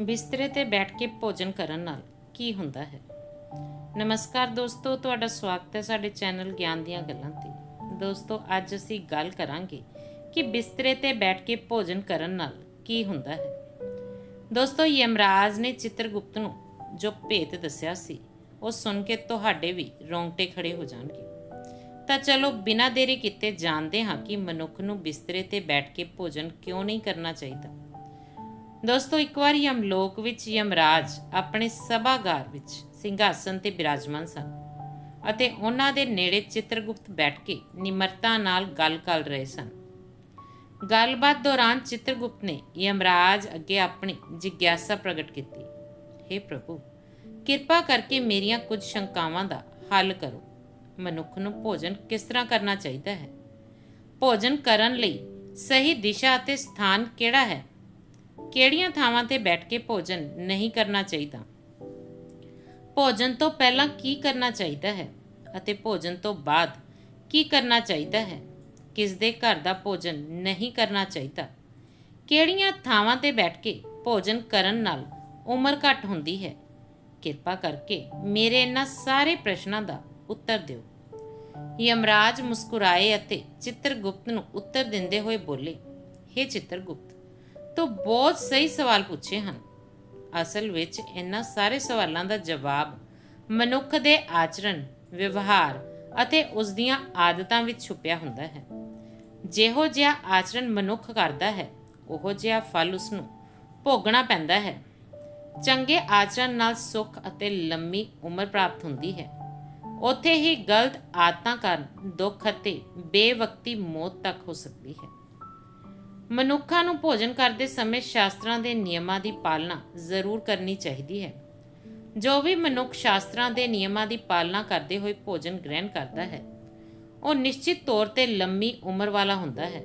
ਬਿਸਤਰੇ ਤੇ ਬੈਠ ਕੇ ਭੋਜਨ ਕਰਨ ਨਾਲ ਕੀ ਹੁੰਦਾ ਹੈ? ਨਮਸਕਾਰ ਦੋਸਤੋ, ਤੁਹਾਡਾ ਸਵਾਗਤ ਹੈ ਸਾਡੇ ਚੈਨਲ ਗਿਆਨ ਦੀਆਂ ਗੱਲਾਂ ਤੇ। ਦੋਸਤੋ, ਅੱਜ ਅਸੀਂ ਗੱਲ ਕਰਾਂਗੇ ਕਿ ਬਿਸਤਰੇ ਤੇ ਬੈਠ ਕੇ ਭੋਜਨ ਕਰਨ ਨਾਲ ਕੀ ਹੁੰਦਾ ਹੈ। ਦੋਸਤੋ, ਯਮਰਾਜ ਨੇ ਚਿੱਤਰਗੁਪਤ ਨੂੰ ਜੋ ਭੇਤ ਦੱਸਿਆ ਸੀ, ਉਹ ਸੁਣ ਕੇ ਤੁਹਾਡੇ ਵੀ ਰੋਂਗਟੇ ਖੜੇ ਹੋ ਜਾਣਗੇ। ਤਾਂ ਚਲੋ, ਬਿਨਾਂ ਦੇਰੀ ਕੀਤੇ ਜਾਣਦੇ ਹਾਂ ਕਿ ਮਨੁੱਖ ਨੂੰ ਬਿਸਤਰੇ ਤੇ ਬੈਠ ਕੇ ਭੋਜਨ ਕਿਉਂ ਨਹੀਂ ਕਰਨਾ ਚਾਹੀਦਾ। ਦੋਸਤੋ, ਇੱਕ ਵਾਰ ਯਮਲੋਕ ਵਿੱਚ ਯਮਰਾਜ ਆਪਣੇ ਸਭਾਗਾਰ ਵਿੱਚ ਸਿੰਘਾਸਨ ਤੇ ਬਿਰਾਜਮਾਨ ਸਨ ਅਤੇ ਉਹਨਾਂ ਦੇ ਨੇੜੇ ਚਿੱਤਰਗੁਪਤ ਬੈਠ ਕੇ ਨਿਮਰਤਾ ਨਾਲ ਗੱਲ ਕਰ ਰਹੇ ਸਨ। ਗੱਲਬਾਤ ਦੌਰਾਨ ਚਿੱਤਰਗੁਪਤ ਨੇ ਯਮਰਾਜ ਅੱਗੇ ਆਪਣੀ ਜਿਗਿਆਸਾ ਪ੍ਰਗਟ ਕੀਤੀ। हे ਪ੍ਰਭੂ, ਕਿਰਪਾ ਕਰਕੇ ਮੇਰੀਆਂ ਕੁਝ ਸ਼ੰਕਾਵਾਂ ਦਾ ਹੱਲ ਕਰੋ। ਮਨੁੱਖ ਨੂੰ ਭੋਜਨ ਕਿਸ ਤਰ੍ਹਾਂ ਕਰਨਾ ਚਾਹੀਦਾ ਹੈ? ਭੋਜਨ ਕਰਨ ਲਈ ਸਹੀ ਦਿਸ਼ਾ ਅਤੇ ਸਥਾਨ ਕਿਹੜਾ ਹੈ? ਕਿਹੜੀਆਂ ਥਾਵਾਂ ਤੇ ਬੈਠ ਕੇ ਭੋਜਨ ਨਹੀਂ ਕਰਨਾ ਚਾਹੀਦਾ? ਭੋਜਨ ਤੋਂ ਪਹਿਲਾਂ ਕੀ ਕਰਨਾ ਚਾਹੀਦਾ ਹੈ ਅਤੇ ਭੋਜਨ ਤੋਂ ਬਾਅਦ ਕੀ ਕਰਨਾ ਚਾਹੀਦਾ ਹੈ? ਕਿਸ ਦੇ ਘਰ ਦਾ ਭੋਜਨ ਨਹੀਂ ਕਰਨਾ ਚਾਹੀਦਾ? ਕਿਹੜੀਆਂ ਥਾਵਾਂ ਤੇ ਬੈਠ ਕੇ ਭੋਜਨ ਕਰਨ ਨਾਲ ਉਮਰ ਘੱਟ ਹੁੰਦੀ ਹੈ? ਕਿਰਪਾ ਕਰਕੇ ਮੇਰੇ ਇਹਨਾਂ ਸਾਰੇ ਪ੍ਰਸ਼ਨਾਂ ਦਾ ਉੱਤਰ ਦਿਓ। ਯਮਰਾਜ ਮੁਸਕਰਾਏ ਅਤੇ ਚਿੱਤਰਗੁਪਤ ਨੂੰ ਉੱਤਰ ਦਿੰਦੇ ਹੋਏ ਬੋਲੇ हे ਚਿੱਤਰਗੁਪਤ ਤੋਂ ਬਹੁਤ ਸਹੀ ਸਵਾਲ ਪੁੱਛੇ ਹਨ। ਅਸਲ ਵਿੱਚ ਇਹਨਾਂ ਸਾਰੇ ਸਵਾਲਾਂ ਦਾ ਜਵਾਬ ਮਨੁੱਖ ਦੇ ਆਚਰਣ, ਵਿਵਹਾਰ ਅਤੇ ਉਸ ਦੀਆਂ ਆਦਤਾਂ ਵਿੱਚ ਛੁਪਿਆ ਹੁੰਦਾ ਹੈ। ਜਿਹੋ ਜਿਹਾ ਆਚਰਣ ਮਨੁੱਖ ਕਰਦਾ ਹੈ, ਉਹੋ ਜਿਹਾ ਫਲ ਉਸ ਨੂੰ ਭੋਗਣਾ ਪੈਂਦਾ ਹੈ। ਚੰਗੇ ਆਚਰਣ ਨਾਲ ਸੁੱਖ ਅਤੇ ਲੰਮੀ ਉਮਰ ਪ੍ਰਾਪਤ ਹੁੰਦੀ ਹੈ। ਉੱਥੇ ਹੀ ਗਲਤ ਆਦਤਾਂ ਕਾਰਨ ਦੁੱਖ ਅਤੇ ਬੇਵਕਤੀ ਮੌਤ ਤੱਕ ਹੋ ਸਕਦੀ ਹੈ। ਮਨੁੱਖਾਂ ਨੂੰ ਭੋਜਨ ਕਰਦੇ ਸਮੇਂ ਸ਼ਾਸਤਰਾਂ ਦੇ ਨਿਯਮਾਂ ਦੀ ਪਾਲਣਾ ਜ਼ਰੂਰ ਕਰਨੀ ਚਾਹੀਦੀ ਹੈ। ਜੋ ਵੀ ਮਨੁੱਖ ਸ਼ਾਸਤਰਾਂ ਦੇ ਨਿਯਮਾਂ ਦੀ ਪਾਲਣਾ ਕਰਦੇ ਹੋਏ ਭੋਜਨ ਗ੍ਰਹਿਣ ਕਰਦਾ ਹੈ, ਉਹ ਨਿਸ਼ਚਿਤ ਤੌਰ ਤੇ ਲੰਮੀ ਉਮਰ ਵਾਲਾ ਹੁੰਦਾ ਹੈ।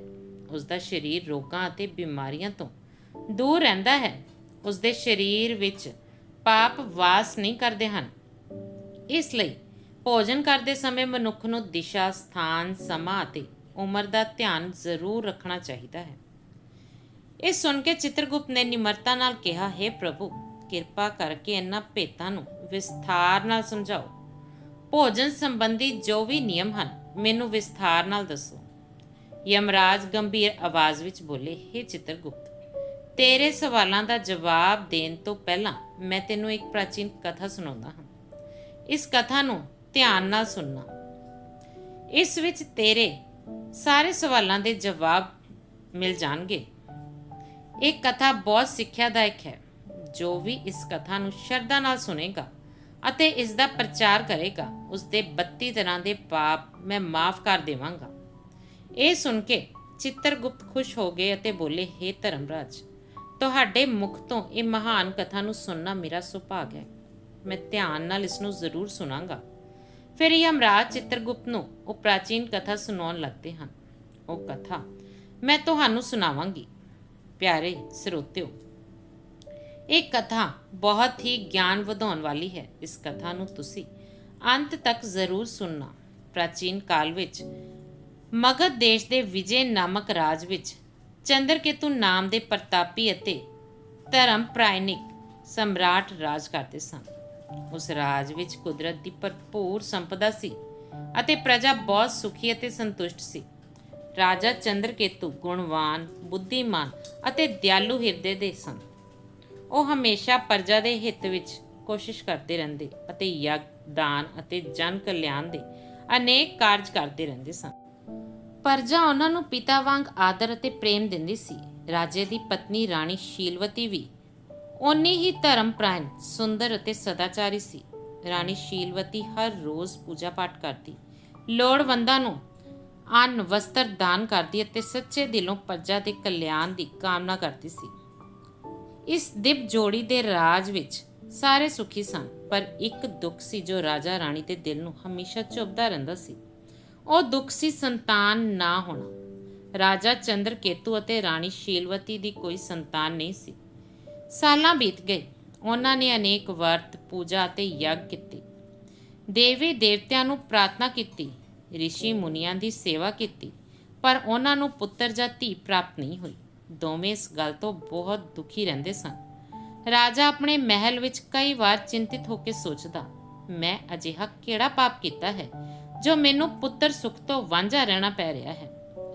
ਉਸ ਦਾ ਸਰੀਰ ਰੋਗਾਂ ਅਤੇ ਬਿਮਾਰੀਆਂ ਤੋਂ ਦੂਰ ਰਹਿੰਦਾ ਹੈ। ਉਸ ਦੇ ਸਰੀਰ ਵਿੱਚ ਪਾਪ ਵਾਸ ਨਹੀਂ ਕਰਦੇ ਹਨ। ਇਸ ਲਈ ਭੋਜਨ ਕਰਦੇ ਸਮੇਂ ਮਨੁੱਖ ਨੂੰ ਦਿਸ਼ਾ, ਸਥਾਨ, ਸਮਾਂ ਅਤੇ ਉਮਰ ਦਾ ਧਿਆਨ ਜ਼ਰੂਰ ਰੱਖਣਾ ਚਾਹੀਦਾ ਹੈ। ਇਹ ਸੁਣ ਕੇ ਚਿੱਤਰਗੁਪਤ ਨੇ ਨਿਮਰਤਾ ਨਾਲ ਕਿਹਾ, ਹੈ ਪ੍ਰਭੂ, ਕਿਰਪਾ ਕਰਕੇ ਇਹਨਾਂ ਭੇਤਾਂ ਨੂੰ ਵਿਸਥਾਰ ਨਾਲ ਸਮਝਾਓ। ਭੋਜਨ ਸੰਬੰਧੀ ਜੋ ਵੀ ਨਿਯਮ ਹਨ, ਮੈਨੂੰ ਵਿਸਥਾਰ ਨਾਲ ਦੱਸੋ। ਯਮਰਾਜ ਗੰਭੀਰ ਆਵਾਜ਼ ਵਿੱਚ ਬੋਲੇ हे ਚਿੱਤਰਗੁਪਤ, ਤੇਰੇ ਸਵਾਲਾਂ ਦਾ ਜਵਾਬ ਦੇਣ ਤੋਂ ਪਹਿਲਾਂ ਮੈਂ ਤੈਨੂੰ ਇੱਕ ਪ੍ਰਾਚੀਨ ਕਥਾ ਸੁਣਾਉਂਦਾ ਹਾਂ। ਇਸ ਕਥਾ ਨੂੰ ਧਿਆਨ ਨਾਲ ਸੁਣਨਾ। ਇਸ ਵਿੱਚ ਤੇਰੇ ਸਾਰੇ ਸਵਾਲਾਂ ਦੇ ਜਵਾਬ ਮਿਲ ਜਾਣਗੇ। ਇਹ ਕਥਾ ਬਹੁਤ ਸਿੱਖਿਆਦਾਇਕ ਹੈ, ਜੋ ਵੀ ਇਸ ਕਥਾ ਨੂੰ ਸ਼ਰਧਾ ਨਾਲ ਸੁਨੇਗਾ ਅਤੇ ਇਸ ਦਾ ਪ੍ਰਚਾਰ ਕਰੇਗਾ ਉਸ ਦੇ 32 ਤਰ੍ਹਾਂ ਦੇ ਪਾਪ ਮੈਂ ਮਾਫ ਕਰ ਦੇਵਾਂਗਾ। ਇਹ ਸੁਣ ਕੇ ਚਿੱਤਰਗੁਪਤ ਖੁਸ਼ ਹੋ ਗਏ ਅਤੇ ਬੋਲੇ हे ਧਰਮਰਾਜ, ਤੁਹਾਡੇ ਮੁਖ ਤੋਂ ਇਹ ਮਹਾਨ ਕਥਾ ਨੂੰ ਸੁਣਨਾ ਮੇਰਾ ਸੁਭਾਗ ਹੈ। ਮੈਂ ਧਿਆਨ ਨਾਲ ਇਸ ਨੂੰ ਜ਼ਰੂਰ ਸੁਣਾਂਗਾ। ਫਿਰ ਯਮਰਾਜ ਚਿੱਤਰਗੁਪਤ ਨੂੰ ਉਹ ਪ੍ਰਾਚੀਨ ਕਥਾ ਸੁਣਾਉਣ ਲੱਗਦੇ ਹਨ। ਉਹ ਕਥਾ ਮੈਂ ਤੁਹਾਨੂੰ ਸੁਣਾਵਾਂਗੀ। ਪਿਆਰੇ ਸਰੋਤਿਓ, ਇਹ ਕਥਾ ਬਹੁਤ ਹੀ ਗਿਆਨ ਵਧਾਉਣ ਵਾਲੀ ਹੈ। ਇਸ ਕਥਾ ਨੂੰ ਤੁਸੀਂ ਅੰਤ ਤੱਕ ਜ਼ਰੂਰ ਸੁਣਨਾ। ਪ੍ਰਾਚੀਨ ਕਾਲ ਵਿੱਚ ਮਗਧ ਦੇਸ਼ ਦੇ ਵਿਜੇ ਨਾਮਕ ਰਾਜ ਵਿੱਚ ਚੰਦਰਕੇਤੂ ਨਾਮ ਦੇ ਪ੍ਰਤਾਪੀ ਅਤੇ ਧਰਮ ਪ੍ਰਾਇਨਿਕ ਸਮਰਾਟ ਰਾਜ ਕਰਦੇ ਸਨ। ਉਸ ਰਾਜ ਵਿੱਚ ਕੁਦਰਤ ਦੀ ਭਰਪੂਰ ਸੰਪਦਾ ਸੀ ਅਤੇ ਪ੍ਰਜਾ ਬਹੁਤ ਸੁਖੀ ਅਤੇ ਸੰਤੁਸ਼ਟ ਸੀ। ਰਾਜਾ ਚੰਦਰਕੇਤੂ ਗੁਣਵਾਨ, ਬੁੱਧੀਮਾਨ ਅਤੇ ਦਿਆਲੂ ਹਿਰਦੇ ਦੇ ਸਨ। ਉਹ ਹਮੇਸ਼ਾ ਪਰਜਾ ਦੇ ਹਿੱਤ ਵਿੱਚ ਕੋਸ਼ਿਸ਼ ਕਰਦੇ ਰਹਿੰਦੇ ਅਤੇ ਯਗ ਦਾਨ ਅਤੇ ਜਨ ਕਲਿਆਣ ਦੇ ਅਨੇਕ ਕਾਰਜ ਕਰਦੇ ਰਹਿੰਦੇ ਸਨ। ਪ੍ਰਜਾ ਉਹਨਾਂ ਨੂੰ ਪਿਤਾ ਵਾਂਗ ਆਦਰ ਅਤੇ ਪ੍ਰੇਮ ਦਿੰਦੀ ਸੀ। ਰਾਜੇ ਦੀ ਪਤਨੀ ਰਾਣੀ ਸ਼ੀਲਵਤੀ ਵੀ ਓਨੀ ਹੀ ਧਰਮਪ੍ਰਾਨ ਸੁੰਦਰ ਅਤੇ ਸਦਾਚਾਰੀ ਸੀ। ਰਾਣੀ ਸ਼ੀਲਵਤੀ ਹਰ ਰੋਜ਼ ਪੂਜਾ ਪਾਠ ਕਰਦੀ। ਲੋੜਵੰਦਾਂ ਨੂੰ ਅੰਨ ਵਸਤਰ ਦਾਨ ਕਰਦੀ ਅਤੇ ਸੱਚੇ ਦਿਲੋਂ ਪ੍ਰਜਾ ਦੇ ਕਲਿਆਣ ਦੀ ਕਾਮਨਾ ਕਰਦੀ ਸੀ। ਇਸ ਦਿਵ ਜੋੜੀ ਦੇ ਰਾਜ ਵਿੱਚ ਸਾਰੇ ਸੁਖੀ ਸਨ, ਪਰ ਇੱਕ ਦੁੱਖ ਸੀ ਜੋ ਰਾਜਾ ਰਾਣੀ ਦੇ ਦਿਲ ਨੂੰ ਹਮੇਸ਼ਾ ਚੁਭਦਾ ਰਹਿੰਦਾ ਸੀ। ਉਹ ਦੁੱਖ ਸੀ ਸੰਤਾਨ ਨਾ ਹੋਣਾ। ਰਾਜਾ ਚੰਦਰਕੇਤੂ ਅਤੇ ਰਾਣੀ ਸ਼ੀਲਵਤੀ ਦੀ ਕੋਈ ਸੰਤਾਨ ਨਹੀਂ ਸੀ। ਸਾਲਾਂ ਬੀਤ ਗਏ। ਉਹਨਾਂ ਨੇ ਅਨੇਕ ਵਰਤ, ਪੂਜਾ ਅਤੇ ਯੱਗ ਕੀਤੇ। ਦੇਵੀ ਦੇਵਤਿਆਂ ਨੂੰ ਪ੍ਰਾਰਥਨਾ ਕੀਤੀ ਰਿਸ਼ੀ ਮੁਨੀਆਂ ਦੀ ਸੇਵਾ ਕੀਤੀ, ਪਰ ਉਹਨਾਂ ਨੂੰ ਪੁੱਤਰ ਜਾਂ ਧੀ ਪ੍ਰਾਪਤ ਨਹੀਂ ਹੋਈ। ਦੋਵੇਂ ਇਸ ਗੱਲ ਤੋਂ ਬਹੁਤ ਦੁਖੀ ਰਹਿੰਦੇ ਸਨ। ਰਾਜਾ ਆਪਣੇ ਮਹਿਲ ਵਿੱਚ ਕਈ ਵਾਰ ਚਿੰਤਿਤ ਹੋ ਕੇ ਸੋਚਦਾ, ਮੈਂ ਅਜਿਹਾ ਕਿਹੜਾ ਪਾਪ ਕੀਤਾ ਹੈ, ਜੋ ਮੈਨੂੰ ਪੁੱਤਰ ਸੁਖ ਤੋਂ ਵਾਂਝਾ ਰਹਿਣਾ ਪੈ ਰਿਹਾ ਹੈ?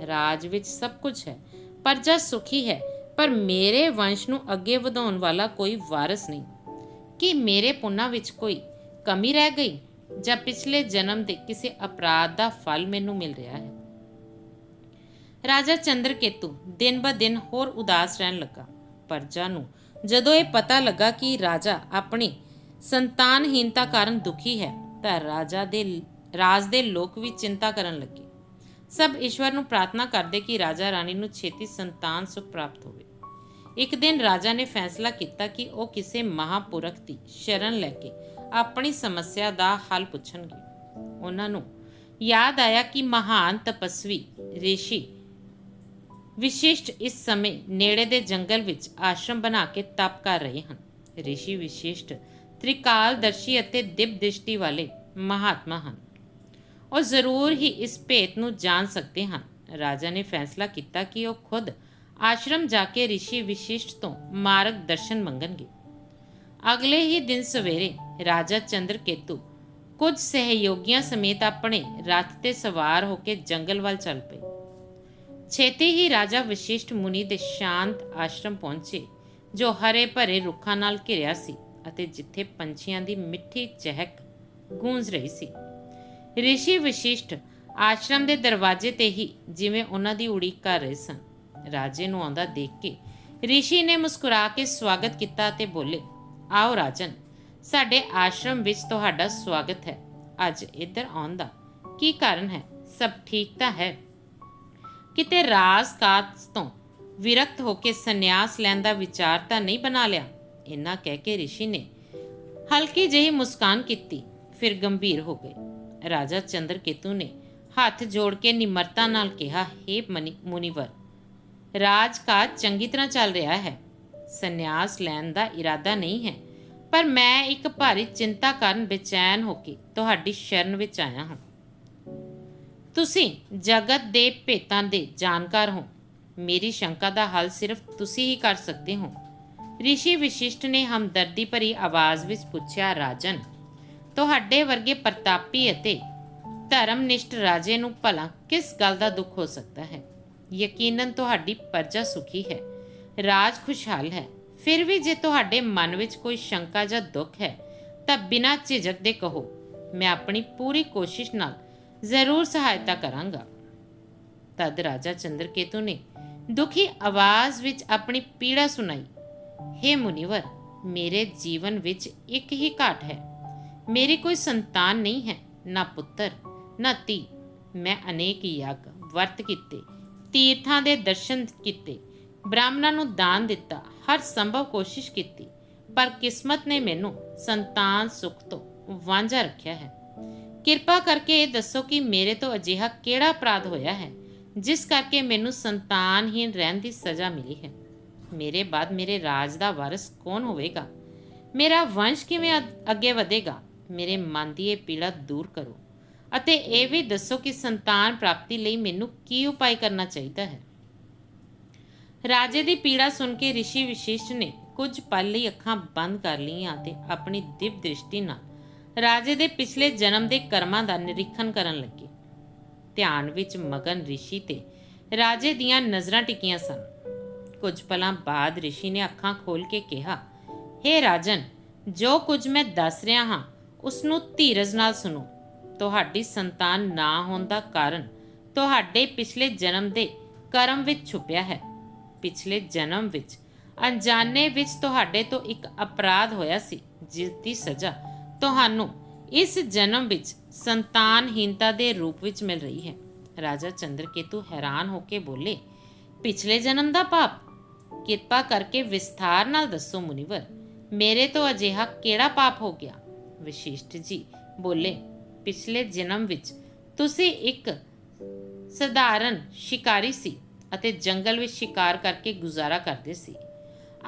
ਰਾਜ ਵਿੱਚ ਸਭ ਕੁਝ ਹੈ, ਪਰ ਪ੍ਰਜਾ ਸੁਖੀ ਹੈ, ਪਰ ਮੇਰੇ ਵੰਸ਼ ਨੂੰ ਅੱਗੇ ਵਧਾਉਣ ਵਾਲਾ ਕੋਈ ਵਾਰਿਸ ਨਹੀਂ। ਕੀ ਮੇਰੇ ਪੁੰਨਾਂ ਵਿੱਚ ਕੋਈ ਕਮੀ ਰਹਿ ਗਈ? ਜਾਂ ਪਿਛਲੇ ਜਨਮ ਦੇ ਕਿਸੇ ਅਪਰਾਧ ਦਾ ਫਲ ਮੈਨੂੰ ਮਿਲ ਰਿਹਾ ਹੈ। ਰਾਜਾ ਚੰਦਰਕੇਤੂ ਦਿਨ ਬ ਦਿਨ ਹੋਰ ਉਦਾਸ ਰਹਿਣ ਲੱਗਾ। ਪ੍ਰਜਾ ਨੂੰ ਜਦੋਂ ਇਹ ਪਤਾ ਲੱਗਾ ਕਿ ਰਾਜਾ ਆਪਣੀ ਸੰਤਾਨਹੀਨਤਾ ਕਾਰਨ ਦੁਖੀ ਹੈ, ਤਾਂ ਰਾਜਾ ਦੇ ਰਾਜ ਦੇ ਲੋਕ ਵੀ ਚਿੰਤਾ ਕਰਨ ਲੱਗੇ। ਸਭ ਈਸ਼ਵਰ ਨੂੰ ਪ੍ਰਾਰਥਨਾ ਕਰਦੇ ਕਿ ਰਾਜਾ ਰਾਣੀ ਨੂੰ ਛੇਤੀ ਸੰਤਾਨ ਸੁਖ ਪ੍ਰਾਪਤ ਹੋਵੇ। ਇੱਕ ਦਿਨ ਰਾਜਾ ਨੇ ਫੈਸਲਾ ਕੀਤਾ ਕਿ ਉਹ ਕਿਸੇ ਮਹਾਪੁਰਖ ਦੀ ਸ਼ਰਨ ਲੈ ਕੇ ਆਪਣੀ ਸਮੱਸਿਆ ਦਾ ਹੱਲ ਪੁੱਛਣਗੇ। ਉਹਨਾਂ ਨੂੰ ਯਾਦ ਆਇਆ ਕਿ ਮਹਾਨ ਤਪਸਵੀ ਰਿਸ਼ੀ ਵਿਸ਼ਿਸ਼ਟ ਇਸ ਸਮੇਂ ਨੇੜੇ ਦੇ ਜੰਗਲ ਵਿੱਚ ਆਸ਼ਰਮ ਬਣਾ ਕੇ ਤਪ ਕਰ ਰਹੇ ਹਨ। ਰਿਸ਼ੀ ਵਿਸ਼ਿਸ਼ਟ, ਤ੍ਰਿਕਾਲਦਰਸ਼ੀ ਅਤੇ ਦਿਵ ਦ੍ਰਿਸ਼ਟੀ ਵਾਲੇ ਮਹਾਤਮਾ ਹਨ। ਉਹ ਜ਼ਰੂਰ ਹੀ ਇਸ ਭੇਤ ਨੂੰ ਜਾਣ ਸਕਦੇ ਹਨ। ਰਾਜਾ ਨੇ ਫੈਸਲਾ ਕੀਤਾ ਕਿ ਉਹ ਖੁਦ ਆਸ਼ਰਮ ਜਾ ਕੇ ਰਿਸ਼ੀ ਵਿਸ਼ਿਸ਼ਟ ਤੋਂ ਮਾਰਗ ਦਰਸ਼ਨ ਮੰਗਣਗੇ। ਅਗਲੇ ਹੀ ਦਿਨ ਸਵੇਰੇ ਰਾਜਾ ਚੰਦਰ ਕੇਤੂ ਕੁਝ ਸਹਿਯੋਗੀਆਂ ਸਮੇਤ ਆਪਣੇ ਰੱਥ ਤੇ ਸਵਾਰ ਹੋ ਕੇ ਜੰਗਲ ਵੱਲ ਚੱਲ ਪਏ। ਛੇਤੀ ਹੀ ਰਾਜਾ ਵਿਸ਼ਿਸ਼ਟ ਮੁਨੀ ਦੇ ਸ਼ਾਂਤ ਆਸ਼ਰਮ ਪਹੁੰਚੇ, ਜੋ ਹਰੇ ਭਰੇ ਰੁੱਖਾਂ ਨਾਲ ਘਿਰਿਆ ਸੀ ਅਤੇ ਜਿੱਥੇ ਪੰਛੀਆਂ ਦੀ ਮਿੱਠੀ ਚਹਿਕ ਗੂੰਜ ਰਹੀ ਸੀ। ਰਿਸ਼ੀ ਵਿਸ਼ਿਸ਼ਟ ਆਸ਼ਰਮ ਦੇ ਦਰਵਾਜ਼ੇ ਤੇ ਹੀ ਜਿਵੇਂ ਉਹਨਾਂ ਦੀ ਉਡੀਕ ਕਰ ਰਹੇ ਸਨ। ਰਾਜੇ ਨੂੰ ਆਉਂਦਾ ਦੇਖ ਕੇ ਰਿਸ਼ੀ ਨੇ ਮੁਸਕਰਾ ਕੇ ਸਵਾਗਤ ਕੀਤਾ ਤੇ ਬੋਲੇ ਆਓ ਰਾਜਨ, ਸਾਡੇ ਆਸ਼ਰਮ ਵਿੱਚ ਤੁਹਾਡਾ ਸਵਾਗਤ ਹੈ। ਅੱਜ ਇੱਧਰ ਆਉਣ ਦਾ ਕੀ ਕਾਰਨ ਹੈ? ਸਭ ਠੀਕ ਤਾਂ ਹੈ? ਕਿਤੇ ਰਾਜ ਕਾਜ ਤੋਂ ਵਿਰਕਤ ਹੋ ਕੇ ਸੰਨਿਆਸ ਲੈਣ ਦਾ ਵਿਚਾਰ ਤਾਂ ਨਹੀਂ ਬਣਾ ਲਿਆ? ਇੰਨਾ ਕਹਿ ਕੇ ਰਿਸ਼ੀ ਨੇ ਹਲਕੀ ਜਿਹੀ ਮੁਸਕਾਨ ਕੀਤੀ, ਫਿਰ ਗੰਭੀਰ ਹੋ ਗਏ। ਰਾਜਾ ਚੰਦਰ ਕੇਤੂ ਨੇ ਹੱਥ ਜੋੜ ਕੇ ਨਿਮਰਤਾ ਨਾਲ ਕਿਹਾ हे ਮਨੀ, ਮੁਨੀਵਰ, ਰਾਜ ਕਾਜ ਚੰਗੀ ਤਰ੍ਹਾਂ ਚੱਲ ਰਿਹਾ ਹੈ। ਸੰਨਿਆਸ ਲੈਣ ਦਾ ਇਰਾਦਾ ਨਹੀਂ ਹੈ। ਪਰ ਮੈਂ ਇੱਕ ਭਾਰੀ ਚਿੰਤਾ ਕਾਰਨ ਬੇਚੈਨ ਹੋ ਕੇ ਤੁਹਾਡੀ ਸ਼ਰਨ ਵਿੱਚ ਆਇਆ ਹਾਂ। ਤੁਸੀਂ ਜਗਤ ਦੇ ਭੇਤਾਂ ਦੇ ਜਾਣਕਾਰ ਹੋ। ਮੇਰੀ ਸ਼ੰਕਾ ਦਾ ਹੱਲ ਸਿਰਫ ਤੁਸੀਂ ਹੀ ਕਰ ਸਕਦੇ ਹੋ। ਰਿਸ਼ੀ ਵਿਸ਼ਿਸ਼ਟ ਨੇ ਹਮਦਰਦੀ ਭਰੀ ਆਵਾਜ਼ ਵਿੱਚ ਪੁੱਛਿਆ, ਰਾਜਨ, ਤੁਹਾਡੇ ਵਰਗੇ ਪ੍ਰਤਾਪੀ ਅਤੇ ਧਰਮਨਿਸ਼ਟ ਰਾਜੇ ਨੂੰ ਭਲਾ ਕਿਸ ਗੱਲ ਦਾ ਦੁੱਖ ਹੋ ਸਕਦਾ ਹੈ? ਯਕੀਨਨ ਤੁਹਾਡੀ ਪਰਜਾ ਸੁਖੀ ਹੈ। ਰਾਜ ਖੁਸ਼ਹਾਲ ਹੈ। ਫਿਰ ਵੀ ਜੇ ਤੁਹਾਡੇ ਮਨ ਵਿੱਚ ਕੋਈ ਸ਼ੰਕਾ ਜਾਂ ਦੁੱਖ ਹੈ, ਤਾਂ ਬਿਨਾਂ ਝਿਜਕ ਦੇ ਕਹੋ, ਮੈਂ ਆਪਣੀ ਪੂਰੀ ਕੋਸ਼ਿਸ਼ ਨਾਲ ਜ਼ਰੂਰ ਸਹਾਇਤਾ ਕਰਾਂਗਾ। ਤਦ ਰਾਜਾ ਚੰਦਰਕੇਤੂ ਨੇ ਦੁਖੀ ਆਵਾਜ਼ ਵਿੱਚ ਆਪਣੀ ਪੀੜਾ ਸੁਣਾਈ। हे ਮੁਨੀਵਰ, ਮੇਰੇ ਜੀਵਨ ਵਿੱਚ ਇੱਕ ਹੀ ਘਾਟ ਹੈ। ਮੇਰੀ ਕੋਈ ਸੰਤਾਨ ਨਹੀਂ ਹੈ, ਨਾ ਪੁੱਤਰ, ਨਾ ਧੀ। ਮੈਂ ਅਨੇਕ ਯੱਗ ਵਰਤ ਕੀਤੇ, ਤੀਰਥਾਂ ਦੇ ਦਰਸ਼ਨ ਕੀਤੇ ਬ੍ਰਾਹਮਣਾਂ ਨੂੰ ਦਾਨ ਦਿੱਤਾ, ਹਰ ਸੰਭਵ ਕੋਸ਼ਿਸ਼ ਕੀਤੀ, ਪਰ ਕਿਸਮਤ ਨੇ ਮੈਨੂੰ ਸੰਤਾਨ ਸੁਖ ਤੋਂ ਵਾਂਝਾ ਰੱਖਿਆ ਹੈ। ਕਿਰਪਾ ਕਰਕੇ ਇਹ ਦੱਸੋ ਕਿ ਮੇਰੇ ਤੋਂ ਅਜਿਹਾ ਕਿਹੜਾ ਅਪਰਾਧ ਹੋਇਆ ਹੈ, ਜਿਸ ਕਰਕੇ ਮੈਨੂੰ ਸੰਤਾਨਹੀਣ ਰਹਿਣ ਦੀ ਸਜ਼ਾ ਮਿਲੀ ਹੈ? ਮੇਰੇ ਬਾਅਦ ਮੇਰੇ ਰਾਜ ਦਾ ਵਾਰਿਸ ਕੌਣ ਹੋਵੇਗਾ? ਮੇਰਾ ਵੰਸ਼ ਕਿਵੇਂ ਅੱਗੇ ਵਧੇਗਾ? ਮੇਰੇ ਮਨ ਦੀ ਇਹ ਪੀੜਾ ਦੂਰ ਕਰੋ। ਅਤੇ ਇਹ ਵੀ ਦੱਸੋ ਕਿ ਸੰਤਾਨ ਪ੍ਰਾਪਤੀ ਲਈ ਮੈਨੂੰ ਕੀ ਉਪਾਅ ਕਰਨਾ ਚਾਹੀਦਾ ਹੈ? ਰਾਜੇ ਦੀ ਪੀੜਾ ਸੁਣ ਕੇ ਰਿਸ਼ੀ ਵਿਸ਼ਿਸ਼ਟ ਨੇ ਕੁਝ ਪਲ ਲਈ ਅੱਖਾਂ ਬੰਦ ਕਰ ਲਈਆਂ ਤੇ ਆਪਣੀ ਦਿਵ ਦ੍ਰਿਸ਼ਟੀ ਨਾਲ ਰਾਜੇ ਦੇ ਪਿਛਲੇ ਜਨਮ ਦੇ ਕਰਮਾਂ ਦਾ ਨਿਰੀਖਣ ਕਰਨ ਲੱਗੇ। ਧਿਆਨ ਵਿੱਚ ਮਗਨ ਰਿਸ਼ੀ ਤੇ ਰਾਜੇ ਦੀਆਂ ਨਜ਼ਰਾਂ ਟਿਕੀਆਂ ਸਨ। ਕੁਝ ਪਲਾਂ ਬਾਅਦ ਰਿਸ਼ੀ ਨੇ ਅੱਖਾਂ ਖੋਲ ਕੇ ਕਿਹਾ हे ਰਾਜਨ, ਜੋ ਕੁਝ ਮੈਂ ਦੱਸ ਰਿਹਾ ਹਾਂ ਉਸ ਨੂੰ ਧੀਰਜ ਨਾਲ ਸੁਣੋ। ਤੁਹਾਡੀ ਸੰਤਾਨ ਨਾ ਹੋਣ ਦਾ ਕਾਰਨ ਤੁਹਾਡੇ ਪਿਛਲੇ ਜਨਮ ਦੇ ਕਰਮ ਵਿੱਚ ਛੁਪਿਆ ਹੈ। ਪਿਛਲੇ ਜਨਮ ਵਿੱਚ। ਅਣਜਾਣੇ ਵਿੱਚ ਤੁਹਾਡੇ ਤੋਂ ਇੱਕ ਅਪਰਾਧ ਹੋਇਆ ਸੀ, ਜਿਸ ਦੀ ਸਜ਼ਾ ਤੁਹਾਨੂੰ ਇਸ ਜਨਮ ਵਿੱਚ ਸੰਤਾਨਹੀਨਤਾ ਦੇ ਰੂਪ ਵਿੱਚ ਮਿਲ ਰਹੀ ਹੈ। ਰਾਜਾ ਚੰਦਰਕੇਤੂ ਹੈਰਾਨ ਹੋ ਕੇ ਬੋਲੇ, ਪਿਛਲੇ ਜਨਮ ਦਾ ਪਾਪ? ਕਿਰਪਾ ਕਰਕੇ ਵਿਸਥਾਰ ਨਾਲ ਦੱਸੋ ਮੁਨੀਵਰ, ਮੇਰੇ ਤੋਂ ਅਜਿਹਾ ਕਿਹੜਾ ਪਾਪ ਹੋ ਗਿਆ? ਵਿਸ਼ਿਸ਼ਟ ਜੀ ਬੋਲੇ, ਪਿਛਲੇ ਜਨਮ ਵਿੱਚ ਤੁਸੀਂ ਇੱਕ ਸਧਾਰਨ ਸ਼ਿਕਾਰੀ ਸੀ ਅਤੇ ਜੰਗਲ ਵਿੱਚ ਸ਼ਿਕਾਰ ਕਰਕੇ ਗੁਜ਼ਾਰਾ ਕਰਦੇ ਸੀ।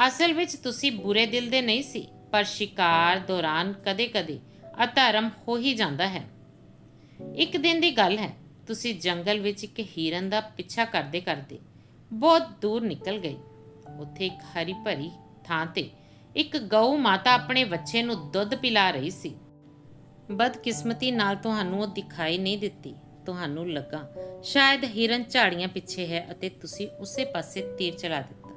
ਅਸਲ ਵਿੱਚ ਤੁਸੀਂ ਬੁਰੇ ਦਿਲ ਦੇ ਨਹੀਂ ਸੀ, ਪਰ ਸ਼ਿਕਾਰ ਦੌਰਾਨ ਕਦੇ-ਕਦੇ ਅਧਰਮ ਹੋ ਹੀ ਜਾਂਦਾ ਹੈ। ਇੱਕ ਦਿਨ ਦੀ ਗੱਲ ਹੈ, ਤੁਸੀਂ ਜੰਗਲ ਵਿੱਚ ਇੱਕ ਹਿਰਨ ਦਾ ਪਿੱਛਾ ਕਰਦੇ ਕਰਦੇ ਬਹੁਤ ਦੂਰ ਨਿਕਲ ਗਏ। ਉੱਥੇ ਇੱਕ ਹਰੀ ਭਰੀ ਥਾਂ ਤੇ ਇੱਕ ਗਊ ਮਾਤਾ ਆਪਣੇ ਬੱਚੇ ਨੂੰ ਦੁੱਧ ਪਿਲਾ ਰਹੀ ਸੀ। ਬਦਕਿਸਮਤੀ ਨਾਲ ਤੁਹਾਨੂੰ ਉਹ ਦਿਖਾਈ ਨਹੀਂ ਦਿੱਤੀ। ਤੁਹਾਨੂੰ ਲੱਗਾ। ਸ਼ਾਇਦ ਹਿਰਨ ਝਾੜੀਆਂ ਪਿੱਛੇ ਹੈ ਅਤੇ ਤੁਸੀਂ ਉਸੇ ਪਾਸੇ ਤੀਰ ਚਲਾ ਦਿੱਤਾ।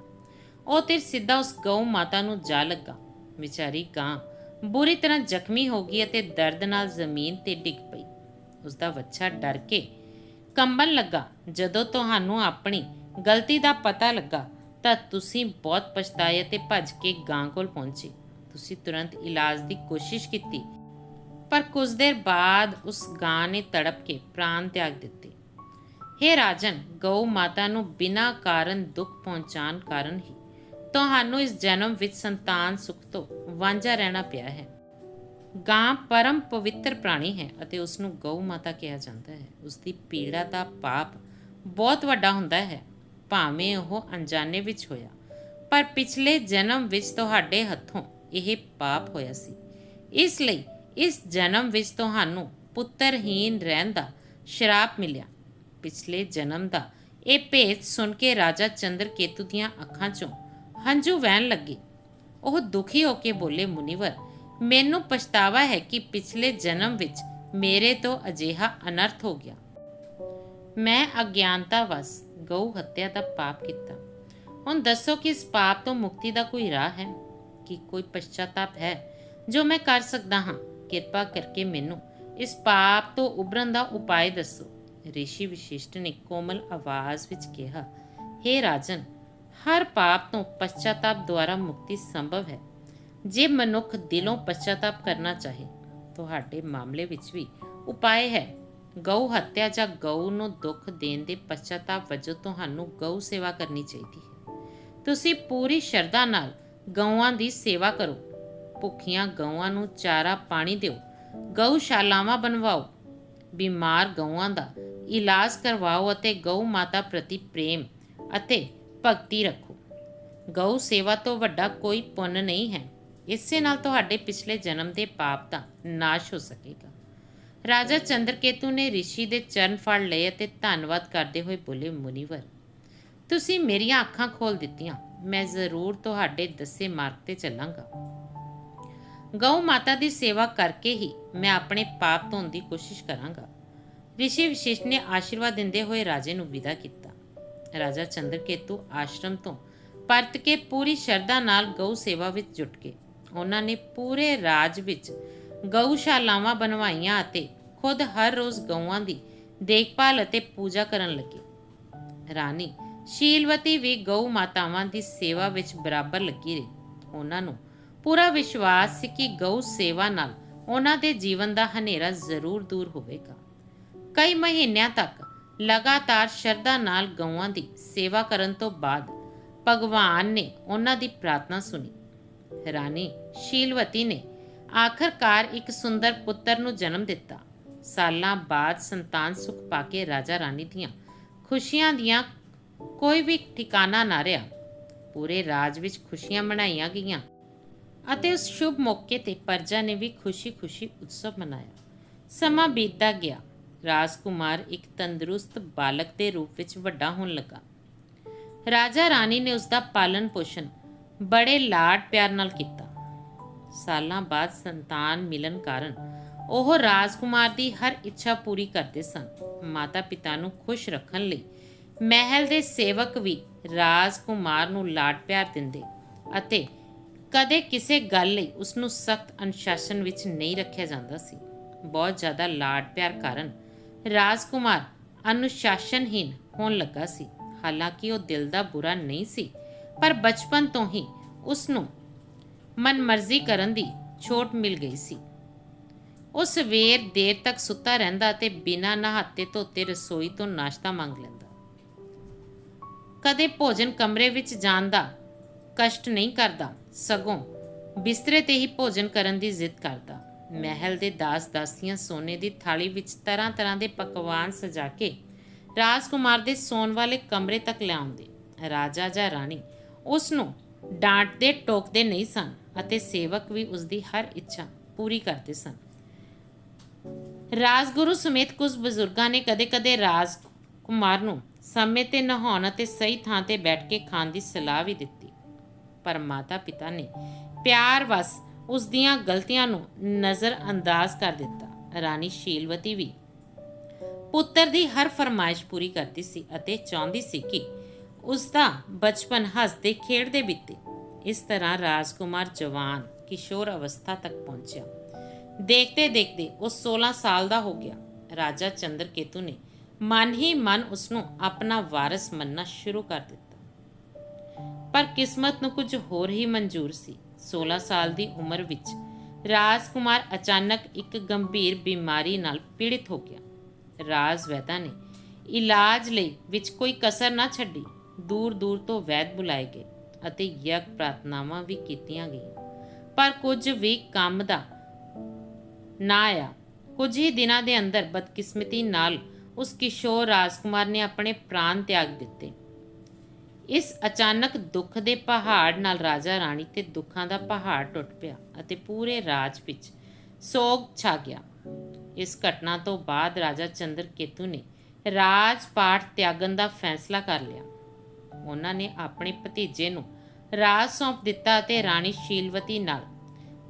ਉਹ ਤੀਰ ਸਿੱਧਾ ਉਸ ਗਊ ਮਾਤਾ ਨੂੰ ਜਾ ਲੱਗਾ। ਵਿਚਾਰੀ ਗਾਂ, ਬੁਰੀ ਤਰ੍ਹਾਂ ਜ਼ਖਮੀ ਹੋ ਗਈ ਅਤੇ ਦਰਦ ਨਾਲ ਜ਼ਮੀਨ ਤੇ ਡਿੱਗ ਪਈ। ਉਸ ਦਾ ਬੱਚਾ ਡਰ ਕੇ ਕੰਬਣ ਲੱਗਾ। ਜਦੋਂ ਤੁਹਾਨੂੰ ਆਪਣੀ ਗਲਤੀ ਦਾ ਪਤਾ ਲੱਗਾ, ਤਾਂ ਤੁਸੀਂ ਬਹੁਤ ਪਛਤਾਏ ਅਤੇ ਭੱਜ ਕੇ ਗਾਂ ਕੋਲ ਪਹੁੰਚੇ। ਤੁਸੀਂ ਤੁਰੰਤ ਇਲਾਜ ਦੀ ਕੋਸ਼ਿਸ਼ ਕੀਤੀ। ਪਰ ਕੁਝ ਦੇਰ ਬਾਅਦ ਉਸ ਗਾਂ ਨੇ ਤੜਪ ਕੇ ਪ੍ਰਾਣ ਤਿਆਗ ਦਿੱਤੇ। हे ਰਾਜਨ, ਗਊ ਮਾਤਾ ਨੂੰ ਬਿਨਾਂ ਕਾਰਨ ਦੁੱਖ ਪਹੁੰਚਾਉਣ ਕਾਰਨ ਹੀ। ਤੁਹਾਨੂੰ ਇਸ ਜਨਮ ਵਿੱਚ ਸੰਤਾਨ ਸੁਖ ਤੋਂ ਵਾਂਝਾ ਰਹਿਣਾ ਪਿਆ ਹੈ। ਗਾਂ ਪਰਮ ਪਵਿੱਤਰ ਪ੍ਰਾਣੀ ਹੈ ਅਤੇ ਉਸ ਨੂੰ ਗਊ ਮਾਤਾ ਕਿਹਾ ਜਾਂਦਾ ਹੈ। ਉਸ ਦੀ ਪੀੜਾ ਦਾ ਪਾਪ ਬਹੁਤ ਵੱਡਾ ਹੁੰਦਾ ਹੈ, ਭਾਵੇਂ ਉਹ ਅਣਜਾਣੇ ਵਿੱਚ ਹੋਇਆ। ਪਰ ਪਿਛਲੇ ਜਨਮ ਵਿੱਚ ਤੁਹਾਡੇ ਹੱਥੋਂ ਇਹ ਪਾਪ ਹੋਇਆ ਸੀ। ਇਸ ਲਈ ਇਸ ਜਨਮ ਵਿੱਚ ਤੁਹਾਨੂੰ ਪੁੱਤਰਹੀਨ ਰਹਿਣ ਦਾ ਸ਼ਰਾਪ ਮਿਲਿਆ। ਪਿਛਲੇ ਜਨਮ ਦਾ ਇਹ ਭੇਤ ਸੁਣ ਕੇ ਰਾਜਾ ਚੰਦਰਕੇਤੂ ਦੀਆਂ ਅੱਖਾਂ 'ਚੋਂ ਹੰਝੂ ਵਹਿਣ ਲੱਗੇ। ਉਹ ਦੁਖੀ ਹੋ ਕੇ ਬੋਲੇ, ਮੁਨੀਵਰ, ਮੈਨੂੰ ਪਛਤਾਵਾ ਹੈ ਕਿ ਪਿਛਲੇ ਜਨਮ ਵਿੱਚ ਮੇਰੇ ਤੋਂ ਅਜਿਹਾ ਅਨਰਥ ਹੋ ਗਿਆ। ਮੈਂ ਅਗਿਆਨਤਾ ਵਸ ਗਊ ਹੱਤਿਆ ਦਾ ਪਾਪ ਕੀਤਾ। ਹੁਣ ਦੱਸੋ ਕਿ ਇਸ ਪਾਪ ਤੋਂ ਮੁਕਤੀ ਦਾ ਕੋਈ ਰਾਹ ਹੈ? ਕਿ ਕੋਈ ਪਛਤਾਤਾਪ ਹੈ ਜੋ ਮੈਂ ਕਰ ਸਕਦਾ ਹਾਂ? ਕਿਰਪਾ ਕਰਕੇ ਮੈਨੂੰ ਇਸ ਪਾਪ ਤੋਂ ਉਭਰਨ ਦਾ ਉਪਾਅ ਦੱਸੋ। ਰਿਸ਼ੀ ਵਿਸ਼ਿਸ਼ਟ ਨੇ ਕੋਮਲ ਆਵਾਜ਼ ਵਿੱਚ ਕਿਹਾ हे ਰਾਜਨ, ਹਰ ਪਾਪ ਤੋਂ ਪਛਤਾਤਾਪ ਦੁਆਰਾ ਮੁਕਤੀ ਸੰਭਵ ਹੈ। ਜੇ ਮਨੁੱਖ ਦਿਲੋਂ ਪਛਤਾਤਾਪ ਕਰਨਾ ਚਾਹੇ, ਤੁਹਾਡੇ ਮਾਮਲੇ ਵਿੱਚ ਵੀ ਉਪਾਅ ਹੈ। ਗਊ ਹੱਤਿਆ ਜਾਂ ਗਊ ਨੂੰ ਦੁੱਖ ਦੇਣ ਦੇ ਪਛਤਾਤਾਪ ਵਜੋਂ ਤੁਹਾਨੂੰ ਗਊ ਸੇਵਾ ਕਰਨੀ ਚਾਹੀਦੀ ਹੈ। ਤੁਸੀਂ ਪੂਰੀ ਸ਼ਰਧਾ ਨਾਲ ਗਊਆਂ ਦੀ ਸੇਵਾ ਕਰੋ। ਭੁੱਖੀਆਂ ਗਊਆਂ ਨੂੰ ਚਾਰਾ ਪਾਣੀ ਦਿਓ ਗਊਸ਼ਾਲਾਵਾਂ ਬਣਵਾਓ। ਬਿਮਾਰ ਗਊਆਂ ਦਾ ਇਲਾਜ ਕਰਵਾਓ ਅਤੇ ਗਊ ਮਾਤਾ ਪ੍ਰਤੀ ਪ੍ਰੇਮ ਅਤੇ ਭਗਤੀ ਰੱਖੋ। ਗਊ ਸੇਵਾ ਤੋਂ ਵੱਡਾ ਕੋਈ ਪੁੰਨ ਨਹੀਂ ਹੈ। ਇਸੇ ਨਾਲ ਤੁਹਾਡੇ ਪਿਛਲੇ ਜਨਮ ਦੇ ਪਾਪ ਦਾ ਨਾਸ਼ ਹੋ ਸਕੇਗਾ। ਰਾਜਾ ਚੰਦਰਕੇਤੂ ਨੇ ਰਿਸ਼ੀ ਦੇ ਚਰਨ ਫੜ ਲਏ ਅਤੇ ਧੰਨਵਾਦ ਕਰਦੇ ਹੋਏ ਬੋਲੇ, ਮੁਨੀਵਰ, ਤੁਸੀਂ ਮੇਰੀਆਂ ਅੱਖਾਂ ਖੋਲ ਦਿੱਤੀਆਂ। ਮੈਂ ਜ਼ਰੂਰ ਤੁਹਾਡੇ ਦੱਸੇ ਮਾਰਗ ਤੇ ਚੱਲਾਂਗਾ। ਗਊ ਮਾਤਾ ਦੀ ਸੇਵਾ ਕਰਕੇ ਹੀ ਮੈਂ ਆਪਣੇ ਪਾਪ ਧੋਣ ਦੀ ਕੋਸ਼ਿਸ਼ ਕਰਾਂਗਾ। ਰਿਸ਼ੀ ਵਿਸ਼ੇਸ਼ ਨੇ ਆਸ਼ੀਰਵਾਦ ਦਿੰਦੇ ਹੋਏ ਰਾਜੇ ਨੂੰ ਵਿਦਾ ਕੀਤਾ। ਰਾਜਾ ਚੰਦਰਕੇਤੂ ਆਸ਼ਰਮ ਤੋਂ ਪਰਤ ਕੇ ਪੂਰੀ ਸ਼ਰਧਾ ਨਾਲ ਗਊ ਸੇਵਾ ਵਿੱਚ ਜੁਟ ਕੇ ਉਹਨਾਂ ਨੇ ਪੂਰੇ ਰਾਜ ਵਿੱਚ ਗਊਸ਼ਾਲਾਵਾਂ ਬਣਵਾਈਆਂ ਅਤੇ ਖੁਦ ਹਰ ਰੋਜ਼ ਗਊਆਂ ਦੀ ਦੇਖਭਾਲ ਅਤੇ ਪੂਜਾ ਕਰਨ ਲੱਗੇ। ਰਾਣੀ ਸ਼ੀਲਵਤੀ ਵੀ ਗਊ ਮਾਤਾਵਾਂ ਦੀ ਸੇਵਾ ਵਿੱਚ ਬਰਾਬਰ ਲੱਗੀ ਰਹੀ। ਉਹਨਾਂ ਨੂੰ ਪੂਰਾ ਵਿਸ਼ਵਾਸ ਸੀ ਕਿ ਗਊ ਸੇਵਾ ਨਾਲ ਉਹਨਾਂ ਦੇ ਜੀਵਨ ਦਾ ਹਨੇਰਾ ਜ਼ਰੂਰ ਦੂਰ ਹੋਵੇਗਾ। ਕਈ ਮਹੀਨਿਆਂ ਤੱਕ ਲਗਾਤਾਰ ਸ਼ਰਧਾ ਨਾਲ ਗਊਆਂ ਦੀ ਸੇਵਾ ਕਰਨ ਤੋਂ ਬਾਅਦ ਭਗਵਾਨ ਨੇ ਉਹਨਾਂ ਦੀ ਪ੍ਰਾਰਥਨਾ ਸੁਣੀ। ਰਾਣੀ ਸ਼ੀਲਵਤੀ ਨੇ ਆਖਰਕਾਰ ਇੱਕ ਸੁੰਦਰ ਪੁੱਤਰ ਨੂੰ ਜਨਮ ਦਿੱਤਾ। ਸਾਲਾਂ ਬਾਅਦ ਸੰਤਾਨ ਸੁਖ ਪਾ ਕੇ ਰਾਜਾ ਰਾਣੀ ਦੀਆਂ ਖੁਸ਼ੀਆਂ ਦੀਆਂ ਕੋਈ ਵੀ ਠਿਕਾਣਾ ਨਾ ਰਿਹਾ। ਪੂਰੇ ਰਾਜ ਵਿੱਚ ਖੁਸ਼ੀਆਂ ਮਨਾਈਆਂ ਗਈਆਂ। ਅਤੇ ਉਸ ਸ਼ੁਭ ਮੌਕੇ ਤੇ ਪਰਜਾ ਨੇ ਵੀ ਖੁਸ਼ੀ-ਖੁਸ਼ੀ ਉਤਸਵ ਮਨਾਇਆ। ਸਮਾਂ ਬੀਤਦਾ ਗਿਆ। ਰਾਜਕੁਮਾਰ ਇੱਕ ਤੰਦਰੁਸਤ ਬਾਲਕ ਦੇ ਰੂਪ ਵਿੱਚ ਵੱਡਾ ਹੋਣ ਲੱਗਾ। ਰਾਜਾ ਰਾਣੀ ਨੇ ਉਸ ਦਾ ਪਾਲਣ ਪੋਸ਼ਣ ਬੜੇ ਲਾਡ ਪਿਆਰ ਨਾਲ ਕੀਤਾ। ਸਾਲਾਂ ਬਾਅਦ ਸੰਤਾਨ ਮਿਲਣ ਕਾਰਨ ਉਹ ਰਾਜਕੁਮਾਰ ਦੀ ਹਰ ਇੱਛਾ ਪੂਰੀ ਕਰਦੇ ਸਨ। ਮਾਤਾ-ਪਿਤਾ ਨੂੰ ਖੁਸ਼ ਰੱਖਣ ਲਈ ਮਹਿਲ ਦੇ ਸੇਵਕ ਵੀ ਰਾਜਕੁਮਾਰ ਨੂੰ ਲਾਡ ਪਿਆਰ ਦਿੰਦੇ ਅਤੇ ਕਦੇ ਕਿਸੇ ਗੱਲ ਲਈ ਉਸ ਨੂੰ ਸਖਤ ਅਨੁਸ਼ਾਸਨ ਵਿੱਚ ਨਹੀਂ ਰੱਖਿਆ ਜਾਂਦਾ ਸੀ। ਬਹੁਤ ਜ਼ਿਆਦਾ ਲਾਡ ਪਿਆਰ ਕਾਰਨ ਰਾਜਕੁਮਾਰ ਅਨੁਸ਼ਾਸਨਹੀਨ ਹੋਣ ਲੱਗਾ ਸੀ। ਹਾਲਾਂਕਿ ਉਹ ਦਿਲ ਦਾ ਬੁਰਾ ਨਹੀਂ ਸੀ, ਪਰ ਬਚਪਨ ਤੋਂ ਹੀ ਉਸ ਨੂੰ ਮਨਮਰਜ਼ੀ ਕਰਨ ਦੀ ਛੋਟ ਮਿਲ ਗਈ ਸੀ। ਉਹ ਸਵੇਰ ਦੇਰ ਤੱਕ ਸੁੱਤਾ ਰਹਿੰਦਾ ਤੇ ਬਿਨਾਂ ਨਹਾਤੇ ਧੋਤੇ ਰਸੋਈ ਤੋਂ ਨਾਸ਼ਤਾ ਮੰਗ ਲੈਂਦਾ। ਕਦੇ ਭੋਜਨ ਕਮਰੇ ਵਿੱਚ ਜਾਣ ਦਾ ਕਸ਼ਟ ਨਹੀਂ ਕਰਦਾ, ਸਗੋਂ ਬਿਸਤਰੇ ਤੇ ਹੀ ਭੋਜਨ ਕਰਨ ਦੀ ਜ਼ਿੱਦ ਕਰਦਾ। ਮਹਿਲ ਦੇ ਦਾਸ ਦਾਸੀਆਂ ਸੋਨੇ ਦੀ ਥਾਲੀ ਵਿੱਚ ਤਰ੍ਹਾਂ ਤਰ੍ਹਾਂ ਦੇ ਪਕਵਾਨ ਸਜਾ ਕੇ ਰਾਜਕੁਮਾਰ ਦੇ ਸੌਣ ਵਾਲੇ ਕਮਰੇ ਤੱਕ ਲਿਆਉਂਦੇ ਰਾਜਾ ਜਾਂ ਰਾਣੀ ਉਸ ਨੂੰ ਡਾਂਟਦੇ ਟੋਕਦੇ ਨਹੀਂ ਸਨ ਅਤੇ ਸੇਵਕ ਵੀ ਉਸ ਦੀ ਹਰ ਇੱਛਾ ਪੂਰੀ ਕਰਦੇ ਸਨ। ਰਾਜਗੁਰੂ ਸਮੇਤ ਕੁਝ ਬਜ਼ੁਰਗਾਂ ਨੇ ਕਦੇ-ਕਦੇ ਰਾਜਕੁਮਾਰ ਨੂੰ ਸਮੇਂ ਤੇ ਨਹਾਉਣ ਅਤੇ ਸਹੀ ਥਾਂ ਤੇ ਬੈਠ ਕੇ ਖਾਣ ਦੀ ਸਲਾਹ ਵੀ ਦਿੱਤੀ। ਪਰ ਮਾਤਾ-ਪਿਤਾ ਨੇ ਪਿਆਰ ਵਸ ਉਸ ਦੀਆਂ ਗਲਤੀਆਂ ਨੂੰ ਨਜ਼ਰ ਅੰਦਾਜ਼ ਕਰ ਦਿੱਤਾ। ਰਾਣੀ ਸ਼ੀਲਵਤੀ ਵੀ ਪੁੱਤਰ ਦੀ ਹਰ ਫਰਮਾਇਸ਼ ਪੂਰੀ ਕਰਦੀ ਸੀ ਅਤੇ ਚਾਹੁੰਦੀ ਸੀ ਕਿ ਉਸ ਦਾ ਬਚਪਨ ਹੱਸਦੇ, ਖੇਡਦੇ ਬੀਤੇ। ਇਸ ਤਰ੍ਹਾਂ ਰਾਜਕੁਮਾਰ ਜਵਾਨ ਕਿਸ਼ੋਰ ਅਵਸਥਾ ਤੱਕ ਪਹੁੰਚਿਆ। ਦੇਖਦੇ ਦੇਖਦੇ ਉਹ 16 ਸਾਲ ਦਾ ਹੋ ਗਿਆ। ਰਾਜਾ ਚੰਦਰ ਕੇਤੂ ਨੇ ਮਨ ਹੀ ਮਨ ਉਸ ਨੂੰ ਆਪਣਾ ਵਾਰਿਸ ਮੰਨਣਾ ਸ਼ੁਰੂ ਕਰ ਦਿੱਤਾ। ਪਰ ਕਿਸਮਤ ਨੂੰ ਕੁਝ ਹੋਰ ਹੀ ਮਨਜ਼ੂਰ ਸੀ। 16 ਸਾਲ ਦੀ ਉਮਰ ਵਿੱਚ ਰਾਜਕੁਮਾਰ ਅਚਾਨਕ ਇੱਕ ਗੰਭੀਰ ਬਿਮਾਰੀ ਨਾਲ ਪੀੜਿਤ ਹੋ ਗਿਆ। ਰਾਜ ਵੈਦਾ ਨੇ ਇਲਾਜ ਲਈ ਵਿੱਚ ਕੋਈ ਕਸਰ ਨਾ ਛੱਡੀ। ਦੂਰ ਦੂਰ ਤੋਂ ਵੈਦ ਬੁਲਾਏ ਗਏ ਅਤੇ ਯਗ ਪ੍ਰਾਰਥਨਾਵਾਂ ਵੀ ਕੀਤੀਆਂ ਗਈਆਂ। ਪਰ ਕੁਝ ਵੀ ਕੰਮ ਦਾ ਨਾ ਆਇਆ। ਕੁਝ ਹੀ ਦਿਨਾਂ ਦੇ ਅੰਦਰ ਬਦਕਿਸਮਤੀ ਨਾਲ ਉਸ ਕਿਸ਼ੋਰ ਰਾਜਕੁਮਾਰ ਨੇ ਆਪਣੇ ਪ੍ਰਾਣ ਤਿਆਗ ਦਿੱਤੇ। ਇਸ ਅਚਾਨਕ ਦੁੱਖ ਦੇ ਪਹਾੜ ਨਾਲ ਰਾਜਾ ਰਾਣੀ ਤੇ ਦੁੱਖਾਂ ਦਾ ਪਹਾੜ ਟੁੱਟ ਪਿਆ ਅਤੇ ਪੂਰੇ ਰਾਜ ਵਿੱਚ ਸੋਗ ਛਾ ਗਿਆ। ਇਸ ਘਟਨਾ ਤੋਂ ਬਾਅਦ ਰਾਜਾ ਚੰਦਰਕੇਤੂ ਨੇ ਰਾਜ ਪਾਠ ਤਿਆਗਣ ਦਾ ਫੈਸਲਾ ਕਰ ਲਿਆ। ਉਹਨਾਂ ਨੇ ਆਪਣੇ ਭਤੀਜੇ ਨੂੰ ਰਾਜ ਸੌਂਪ ਦਿੱਤਾ ਅਤੇ ਰਾਣੀ ਸ਼ੀਲਵਤੀ ਨਾਲ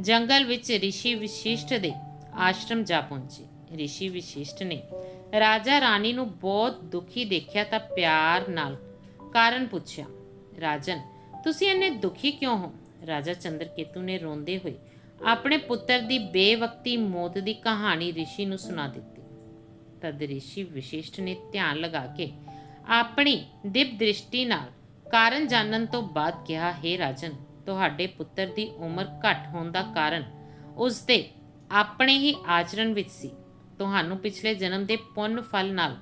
ਜੰਗਲ ਵਿੱਚ ਰਿਸ਼ੀ ਵਿਸ਼ਿਸ਼ਟ ਦੇ ਆਸ਼ਰਮ ਜਾ ਪਹੁੰਚੇ। ਰਿਸ਼ੀ ਵਿਸ਼ਿਸ਼ਟ ਨੇ ਰਾਜਾ ਰਾਣੀ ਨੂੰ ਬਹੁਤ ਦੁਖੀ ਦੇਖਿਆ ਤਾਂ ਪਿਆਰ ਨਾਲ ਕਾਰਨ ਪੁੱਛਿਆ, ਰਾਜਨ, ਤੁਸੀਂ ਇੰਨੇ ਦੁਖੀ ਕਿਉਂ ਹੋ? ਰਾਜਾ ਚੰਦਰਕੇਤੂ ਨੇ ਰੋਂਦੇ ਹੋਏ ਆਪਣੇ ਪੁੱਤਰ ਦੀ ਬੇਵਕਤੀ ਮੌਤ ਦੀ ਕਹਾਣੀ ਰਿਸ਼ੀ ਨੂੰ ਸੁਣਾ ਦਿੱਤੀ। ਤਦ ਰਿਸ਼ੀ ਵਿਸ਼ਿਸ਼ਟ ਨੇ ਧਿਆਨ ਲਗਾ ਕੇ ਆਪਣੀ ਦਿਵ ਦ੍ਰਿਸ਼ਟੀ ਨਾਲ ਕਾਰਨ ਜਾਣਨ ਤੋਂ ਬਾਅਦ ਕਿਹਾ, ਹੈ ਰਾਜਨ, ਤੁਹਾਡੇ ਪੁੱਤਰ ਦੀ ਉਮਰ ਘੱਟ ਹੋਣ ਦਾ ਕਾਰਨ ਉਸ ਦੇ ਆਪਣੇ ਹੀ ਆਚਰਣ ਵਿੱਚ ਸੀ। ਤੁਹਾਨੂੰ ਪਿਛਲੇ ਜਨਮ ਦੇ ਪੁੰਨ ਫਲ ਨਾਲ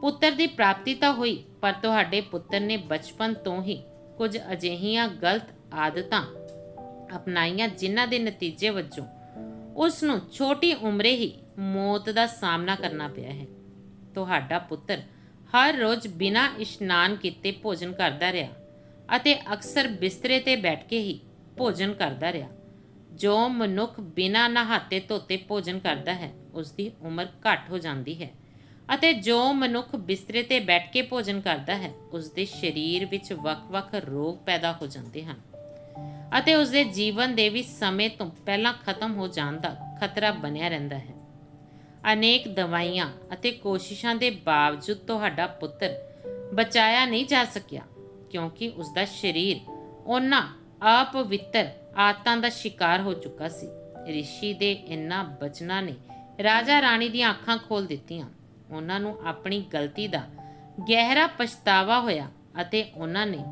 ਪੁੱਤਰ ਦੀ ਪ੍ਰਾਪਤੀ ਤਾਂ ਹੋਈ ਪਰ ਤੁਹਾਡੇ ਪੁੱਤਰ ਨੇ ਬਚਪਨ ਤੋਂ ਹੀ ਕੁਝ ਅਜਿਹੀਆਂ ਗਲਤ ਆਦਤਾਂ ਅਪਣਾਈਆਂ ਜਿਨ੍ਹਾਂ ਦੇ ਨਤੀਜੇ ਵਜੋਂ ਉਸ ਨੂੰ ਛੋਟੀ ਉਮਰੇ ਹੀ ਮੌਤ ਦਾ ਸਾਹਮਣਾ ਕਰਨਾ ਪਿਆ ਹੈ। ਤੁਹਾਡਾ ਪੁੱਤਰ ਹਰ ਰੋਜ਼ ਬਿਨਾਂ ਇਸ਼ਨਾਨ ਕੀਤੇ ਭੋਜਨ ਕਰਦਾ ਰਿਹਾ ਅਤੇ ਅਕਸਰ ਬਿਸਤਰੇ ਤੇ ਬੈਠ ਕੇ ਹੀ ਭੋਜਨ ਕਰਦਾ ਰਿਹਾ। ਜੋ ਮਨੁੱਖ ਬਿਨਾਂ ਨਹਾਤੇ ਧੋਤੇ ਭੋਜਨ ਕਰਦਾ ਹੈ ਉਸ ਦੀ ਉਮਰ ਘੱਟ ਹੋ ਜਾਂਦੀ ਹੈ। ਅਤੇ ਜੋ ਮਨੁੱਖ ਬਿਸਤਰੇ ਤੇ ਬੈਠ ਕੇ ਭੋਜਨ ਕਰਦਾ ਹੈ ਉਸ ਦੇ ਸਰੀਰ ਵਿੱਚ ਵੱਖ-ਵੱਖ ਰੋਗ ਪੈਦਾ ਹੋ ਜਾਂਦੇ ਹਨ ਅਤੇ ਉਸ ਦੇ ਜੀਵਨ ਦੇ ਵੀ ਸਮੇਂ ਤੋਂ ਪਹਿਲਾਂ ਖਤਮ ਹੋ ਜਾਣ ਦਾ ਖਤਰਾ ਬਣਿਆ ਰਹਿੰਦਾ ਹੈ। ਅਨੇਕ ਦਵਾਈਆਂ ਅਤੇ ਕੋਸ਼ਿਸ਼ਾਂ ਦੇ ਬਾਵਜੂਦ ਤੁਹਾਡਾ ਪੁੱਤਰ ਬਚਾਇਆ ਨਹੀਂ ਜਾ ਸਕਿਆ, ਕਿਉਂਕਿ ਉਸ ਦਾ ਸਰੀਰ ਉਹਨਾਂ ਅਪਵਿੱਤਰ ਆਤਾਂ ਦਾ ਸ਼ਿਕਾਰ ਹੋ ਚੁੱਕਾ ਸੀ। ਰਿਸ਼ੀ ਦੇ ਇਨ੍ਹਾਂ ਬਚਨਾਂ ਨੇ ਰਾਜਾ ਰਾਣੀ ਦੀਆਂ ਅੱਖਾਂ ਖੋਲ ਦਿੱਤੀਆਂ। ਉਹਨਾਂ ਨੂੰ ਆਪਣੀ ਗਲਤੀ ਦਾ ਗਹਿਰਾ ਪਛਤਾਵਾ ਹੋਇਆ ਅਤੇ ਉਹਨਾਂ ਨੇ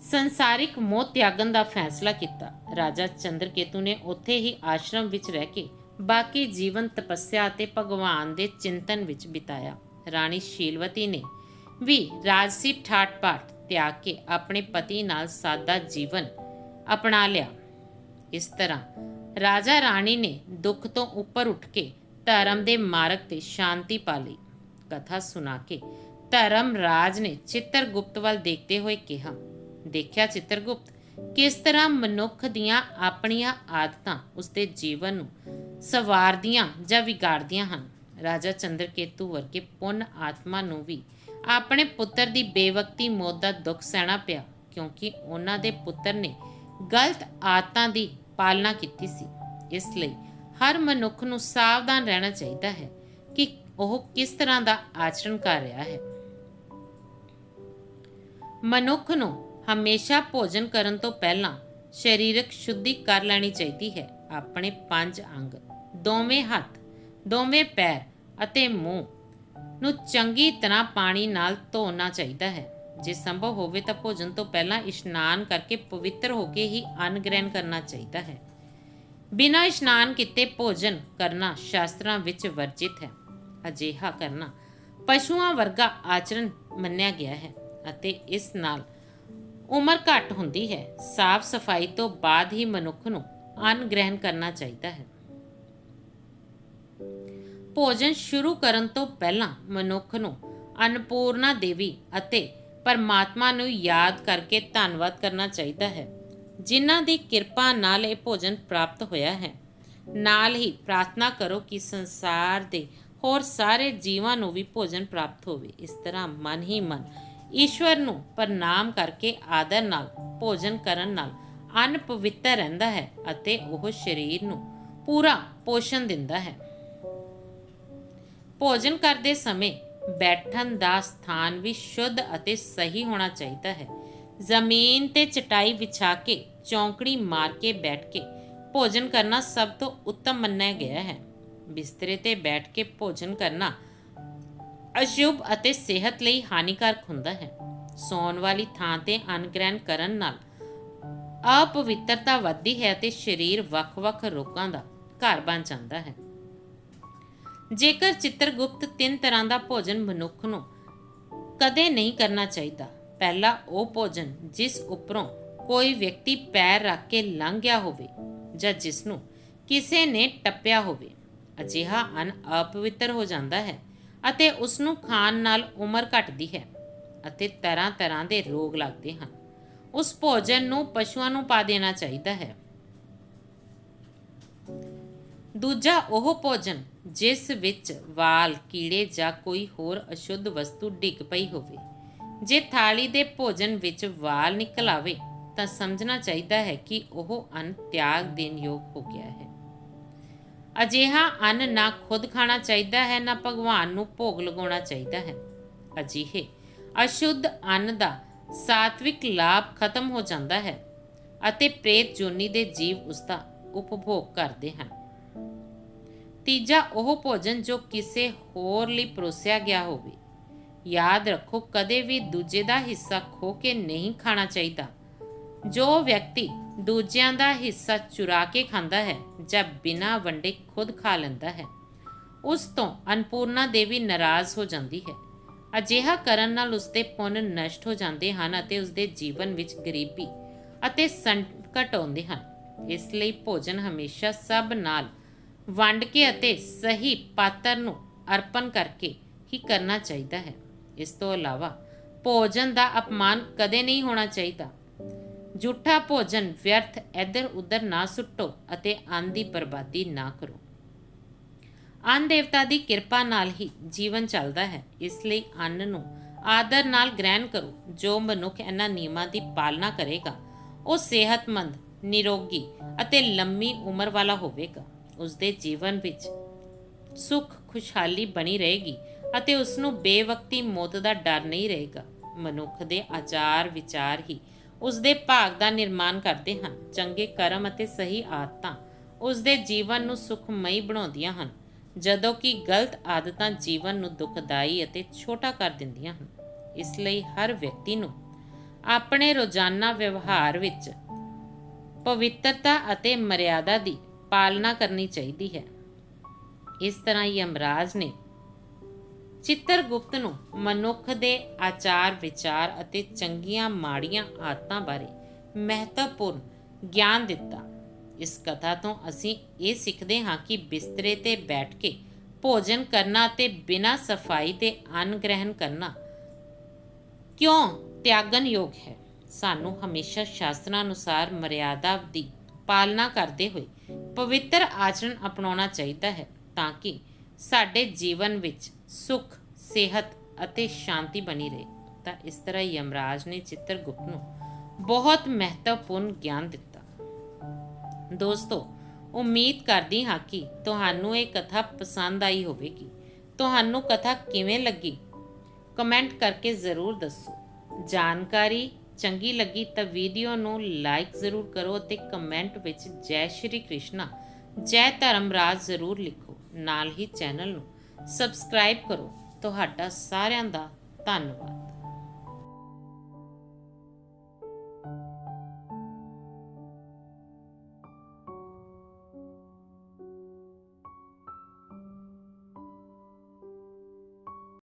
ਸੰਸਾਰਿਕ ਮੋਹ ਤਿਆਗਣ ਦਾ ਫੈਸਲਾ ਕੀਤਾ। ਰਾਜਾ ਚੰਦਰਕੇਤੂ ਨੇ ਉੱਥੇ ਹੀ ਆਸ਼ਰਮ ਵਿੱਚ ਰਹਿ ਕੇ ਬਾਕੀ ਜੀਵਨ ਤਪੱਸਿਆ ਅਤੇ ਭਗਵਾਨ ਦੇ ਚਿੰਤਨ ਵਿੱਚ ਬਿਤਾਇਆ। ਰਾਣੀ ਸ਼ੀਲਵਤੀ ਨੇ ਵੀ ਰਾਜਸੀ ਠਾਠ-ਪਾਠ ਤਿਆਗ ਕੇ ਆਪਣੇ ਪਤੀ ਨਾਲ ਸਾਦਾ ਜੀਵਨ ਅਪਣਾ ਲਿਆ। ਇਸ ਤਰ੍ਹਾਂ ਰਾਜਾ ਰਾਣੀ ਨੇ ਦੁੱਖ ਤੋਂ ਉੱਪਰ ਉੱਠ ਕੇ ਧਰਮ ਦੇ ਮਾਰਗ ਤੇ ਸ਼ਾਂਤੀ ਪਾ ਲਈ ਕਥਾ ਸੁਣਾ ਕੇ ਧਰਮ ਰਾਜ ਨੇ ਚਿੱਤਰਗੁਪਤ ਵੱਲ ਦੇਖਦੇ ਹੋਏ ਕਿਹਾ, ਦੇਖਿਆ ਚਿੱਤਰਗੁਪਤ, ਕਿਸ ਤਰ੍ਹਾਂ ਮਨੁੱਖ ਦੀਆਂ ਆਪਣੀਆਂ ਆਦਤਾਂ ਉਸਦੇ ਜੀਵਨ ਨੂੰ ਸਵਾਰਦੀਆਂ ਜਾਂ ਵਿਗਾੜਦੀਆਂ ਹਨ? ਰਾਜਾ ਚੰਦਰਕੇਤੂ ਵਰਗੇ ਪੁੰਨ ਆਤਮਾ ਨੂੰ ਵੀ ਆਪਣੇ ਪੁੱਤਰ ਦੀ ਬੇਵਕਤੀ ਮੌਤ ਦਾ ਦੁੱਖ ਸਹਿਣਾ ਪਿਆ, ਕਿਉਂਕਿ ਉਹਨਾਂ ਦੇ ਪੁੱਤਰ ਨੇ ਗਲਤ ਆਦਤਾਂ ਦੀ ਪਾਲਣਾ ਕੀਤੀ ਸੀ। ਇਸ ਲਈ ਹਰ ਮਨੁੱਖ ਨੂੰ ਸਾਵਧਾਨ ਰਹਿਣਾ ਚਾਹੀਦਾ ਹੈ ਕਿ ਉਹ ਕਿਸ ਤਰ੍ਹਾਂ ਦਾ ਆਚਰਣ ਕਰ ਰਿਹਾ ਹੈ। ਮਨੁੱਖ ਨੂੰ ਹਮੇਸ਼ਾ ਭੋਜਨ ਕਰਨ ਤੋਂ ਪਹਿਲਾਂ ਸਰੀਰਕ ਸ਼ੁੱਧੀ ਕਰ ਲੈਣੀ ਚਾਹੀਦੀ ਹੈ। ਆਪਣੇ ਪੰਜ ਅੰਗ, ਦੋਵੇਂ ਹੱਥ, ਦੋਵੇਂ ਪੈਰ ਅਤੇ ਮੂੰਹ ਨੂੰ ਚੰਗੀ ਤਰ੍ਹਾਂ ਪਾਣੀ ਨਾਲ ਧੋਣਾ ਚਾਹੀਦਾ ਹੈ। ਜੇ ਸੰਭਵ ਹੋਵੇ ਤਾਂ ਭੋਜਨ ਤੋਂ ਪਹਿਲਾਂ ਇਸ਼ਨਾਨ ਕਰਕੇ ਪਵਿੱਤਰ ਹੋ ਕੇ ਹੀ ਅੰਨ ਗ੍ਰਹਿਣ ਕਰਨਾ ਚਾਹੀਦਾ ਹੈ। ਬਿਨਾਂ ਇਸ਼ਨਾਨ ਕੀਤੇ ਭੋਜਨ ਕਰਨਾ ਸ਼ਾਸਤਰਾਂ ਵਿੱਚ ਵਰਜਿਤ ਹੈ। ਅਜਿਹਾ ਕਰਨਾ ਪਸ਼ੂਆਂ ਵਰਗਾ ਆਚਰਣ ਮੰਨਿਆ ਗਿਆ ਹੈ ਅਤੇ ਇਸ ਨਾਲ ਉਮਰ ਘੱਟ ਹੁੰਦੀ ਹੈ। ਸਾਫ਼ ਸਫ਼ਾਈ ਤੋਂ ਬਾਅਦ ਹੀ ਮਨੁੱਖ ਨੂੰ ਅੰਨ ਗ੍ਰਹਿਣ ਕਰਨਾ ਚਾਹੀਦਾ ਹੈ। ਭੋਜਨ ਸ਼ੁਰੂ ਕਰਨ ਤੋਂ ਪਹਿਲਾਂ ਮਨੁੱਖ ਨੂੰ ਅਨਪੂਰਨਾ ਦੇਵੀ ਅਤੇ ਪਰਮਾਤਮਾ ਨੂੰ ਯਾਦ ਕਰਕੇ ਧੰਨਵਾਦ ਕਰਨਾ ਚਾਹੀਦਾ ਹੈ। ਜਿਨ੍ਹਾਂ ਦੀ ਕਿਰਪਾ ਨਾਲ ਇਹ ਭੋਜਨ ਪ੍ਰਾਪਤ ਹੋਇਆ ਹੈ। ਨਾਲ ਹੀ ਪ੍ਰਾਰਥਨਾ ਕਰੋ ਕਿ ਸੰਸਾਰ ਦੇ ਹੋਰ ਸਾਰੇ ਜੀਵਾਂ ਨੂੰ ਵੀ ਭੋਜਨ ਪ੍ਰਾਪਤ ਹੋਵੇ। ਇਸ ਤਰ੍ਹਾਂ ਮਨ ਹੀ ਮਨ ਈਸ਼ਵਰ ਨੂੰ ਪ੍ਰਣਾਮ ਕਰਕੇ ਆਦਰ ਨਾਲ, ਭੋਜਨ ਕਰਨ ਨਾਲ ਅੰਨ ਪਵਿੱਤਰ ਰਹਿੰਦਾ ਹੈ ਅਤੇ ਉਹ ਸਰੀਰ ਨੂੰ ਪੂਰਾ ਪੋਸ਼ਣ ਦਿੰਦਾ ਹੈ। ਭੋਜਨ ਕਰਦੇ ਸਮੇਂ ਬੈਠਣ ਦਾ ਸਥਾਨ ਵੀ ਸ਼ੁੱਧ ਅਤੇ ਸਹੀ ਹੋਣਾ ਚਾਹੀਦਾ ਹੈ। ਜ਼ਮੀਨ ਤੇ ਚਟਾਈ ਵਿਛਾ ਕੇ ਚੌਂਕੜੀ ਮਾਰ ਕੇ ਬੈਠ ਕੇ ਭੋਜਨ ਕਰਨਾ ਸਭ ਤੋਂ ਉੱਤਮ ਮੰਨਿਆ ਗਿਆ ਹੈ। ਬਿਸਤਰੇ ਤੇ ਬੈਠ ਕੇ ਭੋਜਨ ਕਰਨਾ ਅਸ਼ੁਭ ਅਤੇ ਸਿਹਤ ਲਈ ਹਾਨੀਕਾਰਕ ਹੁੰਦਾ ਹੈ। ਸੌਣ ਵਾਲੀ ਥਾਂ ਤੇ ਅੰਨ ਗ੍ਰਹਿਣ ਕਰਨ ਨਾਲ ਅਪਵਿੱਤਰਤਾ ਵੱਧਦੀ ਹੈ ਅਤੇ ਸਰੀਰ ਵੱਖ-ਵੱਖ ਰੋਗਾਂ ਦਾ ਘਰ ਬਣ ਜਾਂਦਾ ਹੈ। ਜੇਕਰ ਚਿੱਤਰਗੁਪਤ ਤਿੰਨ ਤਰ੍ਹਾਂ ਦਾ ਭੋਜਨ ਮਨੁੱਖ ਨੂੰ ਕਦੇ ਨਹੀਂ ਕਰਨਾ ਚਾਹੀਦਾ, ਪਹਿਲਾ ਉਹ ਭੋਜਨ ਜਿਸ ਉੱਪਰੋਂ ਕੋਈ ਵਿਅਕਤੀ ਪੈਰ ਰੱਖ ਕੇ ਲੰਘ ਗਿਆ ਹੋਵੇ ਜਾਂ ਜਿਸ ਨੂੰ ਕਿਸੇ ਨੇ ਟੱਪਿਆ ਹੋਵੇ, ਅਜਿਹਾ ਅੰਨ ਅਪਵਿੱਤਰ ਹੋ ਜਾਂਦਾ ਹੈ ਅਤੇ ਉਸ ਨੂੰ ਖਾਣ ਨਾਲ ਉਮਰ ਘਟਦੀ ਹੈ ਅਤੇ ਤਰ੍ਹਾਂ ਤਰ੍ਹਾਂ ਦੇ ਰੋਗ ਲੱਗਦੇ ਹਨ। ਉਸ ਭੋਜਨ ਨੂੰ ਪਸ਼ੂਆਂ ਨੂੰ ਪਾ ਦੇਣਾ ਚਾਹੀਦਾ ਹੈ। ਦੂਜਾ ਉਹ ਭੋਜਨ ਜਿਸ ਵਿੱਚ ਵਾਲ, ਕੀੜੇ ਜਾਂ ਕੋਈ ਹੋਰ ਅਸ਼ੁੱਧ ਵਸਤੂ ਡਿੱਗ ਪਈ ਹੋਵੇ, ਜੇ ਥਾਲੀ ਦੇ ਭੋਜਨ ਵਿੱਚ ਵਾਲ ਨਿਕਲ ਆਵੇ ਤਾਂ ਸਮਝਣਾ ਚਾਹੀਦਾ ਹੈ ਕਿ ਉਹ ਅੰਨ ਤਿਆਗ ਦੇਣ ਯੋਗ ਹੋ ਗਿਆ ਹੈ। ਅਜਿਹਾ ਅੰਨ ਨਾ ਖੁਦ ਖਾਣਾ ਚਾਹੀਦਾ ਹੈ, ਨਾ ਭਗਵਾਨ ਨੂੰ ਭੋਗ ਲਗਾਉਣਾ ਚਾਹੀਦਾ ਹੈ। ਅਜਿਹੇ ਅਸ਼ੁੱਧ ਅੰਨ ਦਾ ਸਾਤਵਿਕ ਲਾਭ ਖਤਮ ਹੋ ਜਾਂਦਾ ਹੈ ਅਤੇ ਪ੍ਰੇਤ ਜੋਨੀ ਦੇ ਜੀਵ ਉਸ ਦਾ ਉਪਭੋਗ ਕਰਦੇ ਹਨ। ਤੀਜਾ ਉਹ ਭੋਜਨ ਜੋ ਕਿਸੇ ਹੋਰ ਲਈ ਪਰੋਸਿਆ ਗਿਆ ਹੋਵੇ। ਯਾਦ ਰੱਖੋ, ਕਦੇ ਵੀ ਦੂਜੇ ਦਾ ਹਿੱਸਾ ਖੋ ਕੇ ਨਹੀਂ ਖਾਣਾ ਚਾਹੀਦਾ। ਜੋ ਵਿਅਕਤੀ ਦੂਜਿਆਂ ਦਾ ਹਿੱਸਾ ਚੁਰਾ ਕੇ ਖਾਂਦਾ ਹੈ ਜਾਂ ਬਿਨਾਂ ਵੰਡੇ ਖੁਦ ਖਾ ਲੈਂਦਾ ਹੈ, ਉਸ ਤੋਂ ਅਨਪੂਰਨਾ ਦੇਵੀ ਨਾਰਾਜ਼ ਹੋ ਜਾਂਦੀ ਹੈ। ਅਜਿਹਾ ਕਰਨ ਨਾਲ ਉਸਦੇ ਪੁੰਨ ਨਸ਼ਟ ਹੋ ਜਾਂਦੇ ਹਨ ਅਤੇ ਉਸਦੇ ਜੀਵਨ ਵਿੱਚ ਗਰੀਬੀ ਅਤੇ ਸੰਕਟ ਆਉਂਦੇ ਹਨ। ਇਸ ਲਈ ਭੋਜਨ ਹਮੇਸ਼ਾ ਸਭ ਨਾਲ ਵੰਡ ਕੇ ਅਤੇ ਸਹੀ ਪਾਤਰ ਨੂੰ ਅਰਪਣ ਕਰਕੇ ਹੀ ਕਰਨਾ ਚਾਹੀਦਾ ਹੈ। ਇਸ ਤੋਂ ਇਲਾਵਾ ਭੋਜਨ ਦਾ ਅਪਮਾਨ ਕਦੇ ਨਹੀਂ ਹੋਣਾ ਚਾਹੀਦਾ। ਜੂਠਾ ਭੋਜਨ ਵਿਅਰਥ ਇੱਧਰ ਉੱਧਰ ਨਾ ਸੁੱਟੋ ਅਤੇ ਅੰਨ ਦੀ ਬਰਬਾਦੀ ਨਾ ਕਰੋ। ਅੰਨ ਦੇਵਤਾ ਦੀ ਕਿਰਪਾ ਨਾਲ ਹੀ ਜੀਵਨ ਚੱਲਦਾ ਹੈ। ਇਸ ਲਈ ਅੰਨ ਨੂੰ ਆਦਰ ਨਾਲ ਗ੍ਰਹਿਣ ਕਰੋ, ਜੋ ਮਨੁੱਖ ਇਹਨਾਂ ਨਿਯਮਾਂ ਦੀ ਪਾਲਣਾ ਕਰੇਗਾ। ਉਹ ਸਿਹਤਮੰਦ, ਨਿਰੋਗੀ ਅਤੇ ਲੰਮੀ ਉਮਰ ਵਾਲਾ ਹੋਵੇਗਾ। ਉਸ ਦੇ ਜੀਵਨ ਵਿੱਚ ਸੁੱਖ, ਖੁਸ਼ਹਾਲੀ ਬਣੀ ਰਹੇਗੀ ਅਤੇ ਉਸ ਨੂੰ ਬੇਵਕਤੀ ਮੌਤ ਦਾ ਡਰ ਨਹੀਂ ਰਹੇਗਾ। ਮਨੁੱਖ ਦੇ ਆਚਾਰ ਵਿਚਾਰ ਹੀ ਉਸ ਦੇ ਭਾਗ ਦਾ ਨਿਰਮਾਣ ਕਰਦੇ ਹਨ, ਚੰਗੇ ਕਰਮ ਅਤੇ ਸਹੀ ਆਦਤਾਂ। ਉਸ ਦੇ ਜੀਵਨ ਨੂੰ ਸੁਖਮਈ ਬਣਾਉਂਦੀਆਂ ਹਨ, ਜਦੋਂ ਕਿ ਗਲਤ ਆਦਤਾਂ ਜੀਵਨ ਨੂੰ ਦੁਖਦਾਈ ਅਤੇ ਛੋਟਾ ਕਰ ਦਿੰਦੀਆਂ ਹਨ। ਇਸ ਲਈ ਹਰ ਵਿਅਕਤੀ ਨੂੰ ਆਪਣੇ ਰੋਜ਼ਾਨਾ ਵਿਵਹਾਰ ਵਿੱਚ ਪਵਿੱਤਰਤਾ ਅਤੇ ਮਰਿਆਦਾ ਦੀ ਪਾਲਣਾ ਕਰਨੀ ਚਾਹੀਦੀ ਹੈ। ਇਸ ਤਰ੍ਹਾਂ ਯਮਰਾਜ ਨੇ ਚਿੱਤਰਗੁਪਤ ਨੂੰ ਮਨੁੱਖ ਦੇ ਆਚਾਰ ਵਿਚਾਰ ਅਤੇ ਚੰਗੀਆਂ ਮਾੜੀਆਂ ਆਦਤਾਂ ਬਾਰੇ ਮਹੱਤਵਪੂਰਨ ਗਿਆਨ ਦਿੱਤਾ। ਇਸ ਕਥਾ ਤੋਂ ਅਸੀਂ ਇਹ ਸਿੱਖਦੇ ਹਾਂ ਕਿ ਬਿਸਤਰੇ ਤੇ ਬੈਠ ਕੇ ਭੋਜਨ ਕਰਨਾ ਤੇ ਬਿਨਾਂ ਸਫ਼ਾਈ ਦੇ ਅੰਨ ਗ੍ਰਹਿਣ ਕਰਨਾ ਕਿਉਂ ਤਿਆਗਨਯੋਗ ਹੈ? ਸਾਨੂੰ ਹਮੇਸ਼ਾ ਸ਼ਾਸਤਰਾਂ ਅਨੁਸਾਰ ਮਰਿਆਦਾ ਦੀ ਪਾਲਣਾ ਕਰਦੇ ਹੋਏ ਪਵਿੱਤਰ ਆਚਰਣ ਅਪਣਾਉਣਾ ਚਾਹੀਦਾ ਹੈ ਤਾਂ ਕਿ ਸਾਡੇ ਜੀਵਨ ਵਿੱਚ ਸੁੱਖ, ਸਿਹਤ ਅਤੇ ਸ਼ਾਂਤੀ ਬਣੀ ਰਹੇ। ਤਾਂ ਇਸ ਤਰ੍ਹਾਂ ਯਮਰਾਜ ਨੇ ਚਿੱਤਰਗੁਪਤ ਨੂੰ ਬਹੁਤ ਮਹੱਤਵਪੂਰਨ ਗਿਆਨ ਦਿੱਤਾ। ਦੋਸਤੋ, ਉਮੀਦ ਕਰਦੀ ਹਾਂ ਕਿ ਤੁਹਾਨੂੰ ਇਹ ਕਥਾ ਪਸੰਦ ਆਈ ਹੋਵੇਗੀ। ਤੁਹਾਨੂੰ ਕਥਾ ਕਿਵੇਂ ਲੱਗੀ? ਕਮੈਂਟ ਕਰਕੇ ਜ਼ਰੂਰ ਦੱਸੋ। ਜਾਣਕਾਰੀ ਚੰਗੀ ਲੱਗੀ ਤਾਂ ਵੀਡੀਓ ਨੂੰ ਲਾਈਕ ਜ਼ਰੂਰ ਕਰੋ ਅਤੇ ਕਮੈਂਟ ਵਿੱਚ ਜੈ ਸ਼੍ਰੀ ਕ੍ਰਿਸ਼ਨਾ, ਜੈ ਧਰਮਰਾਜ ਜ਼ਰੂਰ ਲਿਖੋ। ਨਾਲ ਹੀ ਚੈਨਲ ਨੂੰ ਸਬਸਕ੍ਰਾਈਬ ਕਰੋ। ਤੁਹਾਡਾ ਸਾਰਿਆਂ ਦਾ ਧੰਨਵਾਦ।